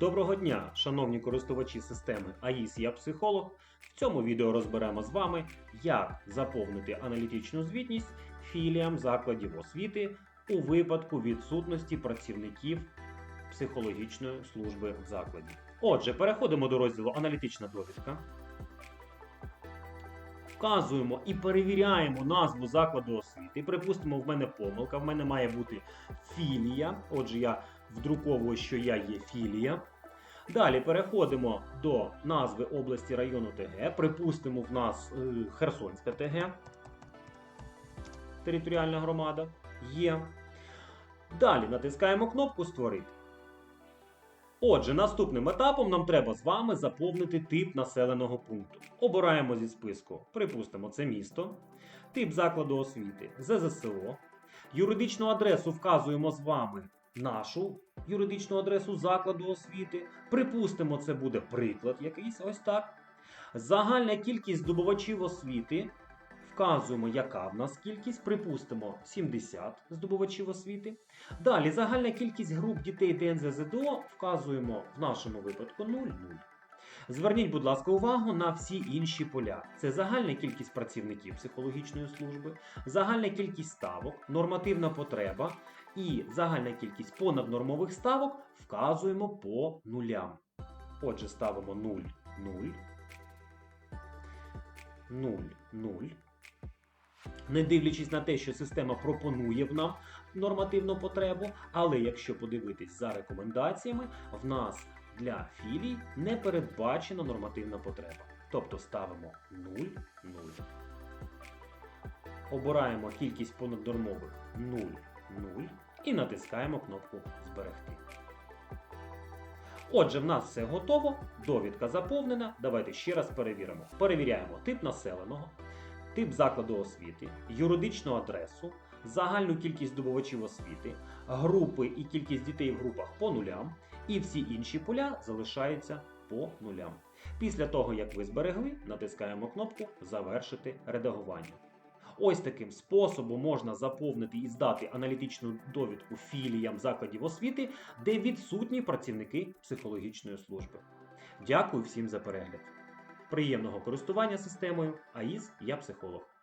Доброго дня, шановні користувачі системи АІС Я Психолог. В цьому відео розберемо з вами, як заповнити аналітичну звітність філіям закладів освіти у випадку відсутності працівників психологічної служби в закладі. Отже, переходимо до розділу Аналітична довідка. Вказуємо і перевіряємо назву закладу освіти. Припустимо, в мене помилка, в мене має бути філія. Отже, я вдруковую, що я є філія. Далі переходимо до назви області району ТГ. Припустимо, в нас е, Херсонська ТГ. Територіальна громада є. Далі натискаємо кнопку Створити. Отже, наступним етапом нам треба з вами заповнити тип населеного пункту. Обираємо зі списку, припустимо, це місто, тип закладу освіти ЗЗСО. Юридичну адресу вказуємо з вами нашу юридичну адресу закладу освіти. Припустимо, це буде приклад якийсь, ось так. Загальна кількість здобувачів освіти. Вказуємо, яка в нас кількість, припустимо, 70 здобувачів освіти. Далі загальна кількість груп дітей ДНЗ-ЗДО вказуємо в нашому випадку 0,0. Зверніть, будь ласка, увагу на всі інші поля. Це загальна кількість працівників психологічної служби, загальна кількість ставок, нормативна потреба і загальна кількість понаднормових ставок вказуємо по нулям. Отже, ставимо 0, 0, 0, 0. Не дивлячись на те, що система пропонує в нам нормативну потребу, але якщо подивитись за рекомендаціями, в нас для філій не передбачена нормативна потреба. Тобто ставимо 0, 0. Обираємо кількість понаднормових 0, 0 і натискаємо кнопку Зберегти. Отже, в нас все готово, довідка заповнена. Давайте ще раз перевіримо. Перевіряємо тип населеного, тип закладу освіти, юридичну адресу, загальну кількість здобувачів освіти, групи і кількість дітей в групах по нулям, і всі інші поля залишаються по нулям. Після того, як ви зберегли, натискаємо кнопку Завершити редагування. Ось таким способом можна заповнити і здати аналітичну довідку філіям закладів освіти, де відсутні працівники психологічної служби. Дякую всім за перегляд. Приємного користування системою АІС Я психолог.